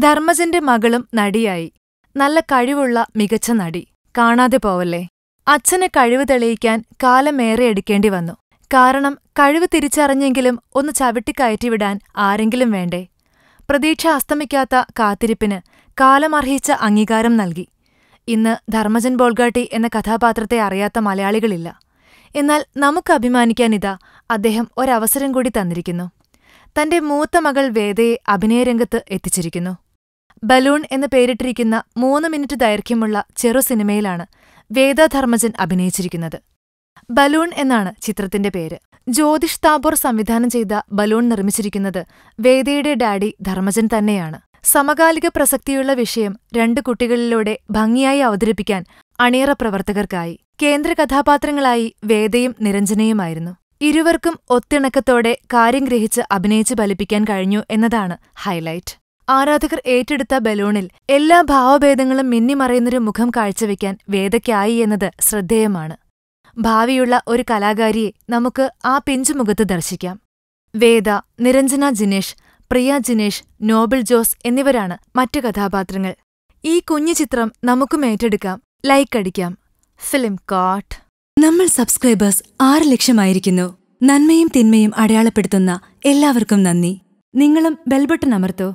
ധർമ്മജന്റെ മകളും നടിയായി. നല്ല കഴിവുള്ള മികച്ച നടി. കാണാതെ പോവല്ലേ? അച്ഛന് കഴിവ് തെളിയിക്കാൻ കാലമേറെ എടുക്കേണ്ടി വന്നു. കാരണം കഴിവ് തിരിച്ചറിഞ്ഞെങ്കിലും ഒന്ന് ചവിട്ടിക്കയറ്റിവിടാൻ ആരെങ്കിലും വേണ്ടേ? പ്രതീക്ഷ അസ്തമിക്കാത്ത കാത്തിരിപ്പിന് കാലമർഹിച്ച അംഗീകാരം നൽകി. ഇന്ന് ധർമ്മജൻ ബോൾഗാട്ടി എന്ന കഥാപാത്രത്തെ അറിയാത്ത മലയാളികളില്ല. എന്നാൽ നമുക്ക് അഭിമാനിക്കാനിതാ അദ്ദേഹം ഒരവസരം കൂടി തന്നിരിക്കുന്നു. തന്റെ മൂത്ത മകൾ വേദയെ അഭിനയരംഗത്ത് എത്തിച്ചിരിക്കുന്നു. ബലൂൺ എന്ന് പേരിട്ടിരിക്കുന്ന മൂന്ന് മിനിറ്റ് ദൈർഘ്യമുള്ള ചെറു സിനിമയിലാണ് വേദ ധർമ്മജൻ അഭിനയിച്ചിരിക്കുന്നത്. ബലൂൺ എന്നാണ് ചിത്രത്തിന്റെ പേര്. ജ്യോതിഷ് താബോർ സംവിധാനം ചെയ്ത ബലൂൺ നിർമ്മിച്ചിരിക്കുന്നത് വേദയുടെ ഡാഡി ധർമ്മജൻ തന്നെയാണ്. സമകാലിക പ്രസക്തിയുള്ള വിഷയം രണ്ട് കുട്ടികളിലൂടെ ഭംഗിയായി അവതരിപ്പിക്കാൻ അണിയറ പ്രവർത്തകർക്കായി. കേന്ദ്ര കഥാപാത്രങ്ങളായി വേദയും നിരഞ്ജനയുമായിരുന്നു. ഇരുവർക്കും ഒത്തിണക്കത്തോടെ കാര്യം ഗ്രഹിച്ച് അഭിനയിച്ച് ഫലിപ്പിക്കാൻ കഴിഞ്ഞു എന്നതാണ് ഹൈലൈറ്റ്. ആരാധകർ ഏറ്റെടുത്ത ബലൂണിൽ എല്ലാ ഭാവഭേദങ്ങളും മിന്നിമറയുന്നൊരു മുഖം കാഴ്ചവെക്കാൻ വേദയ്ക്കായി എന്നത് ശ്രദ്ധേയമാണ്. ഭാവിയുള്ള ഒരു കലാകാരിയെ നമുക്ക് ആ പിഞ്ചുമുഖത്ത് ദർശിക്കാം. വേദ നിരഞ്ജന ജിനേഷ് പ്രിയ ജിനേഷ് നോബിൾ ജോസ് എന്നിവരാണ് മറ്റു കഥാപാത്രങ്ങൾ. ഈ കുഞ്ഞു ചിത്രം നമുക്കും ഏറ്റെടുക്കാം. ലൈക്ക് അടിക്കാം. ഫിലിം കാട്ട് നമ്മൾ സബ്സ്ക്രൈബേഴ്സ് ആറ് ലക്ഷമായിരിക്കുന്നു. നന്മയും തിന്മയും അടയാളപ്പെടുത്തുന്ന എല്ലാവർക്കും നന്ദി. നിങ്ങളും ബെൽബട്ടൺ അമർത്തോ.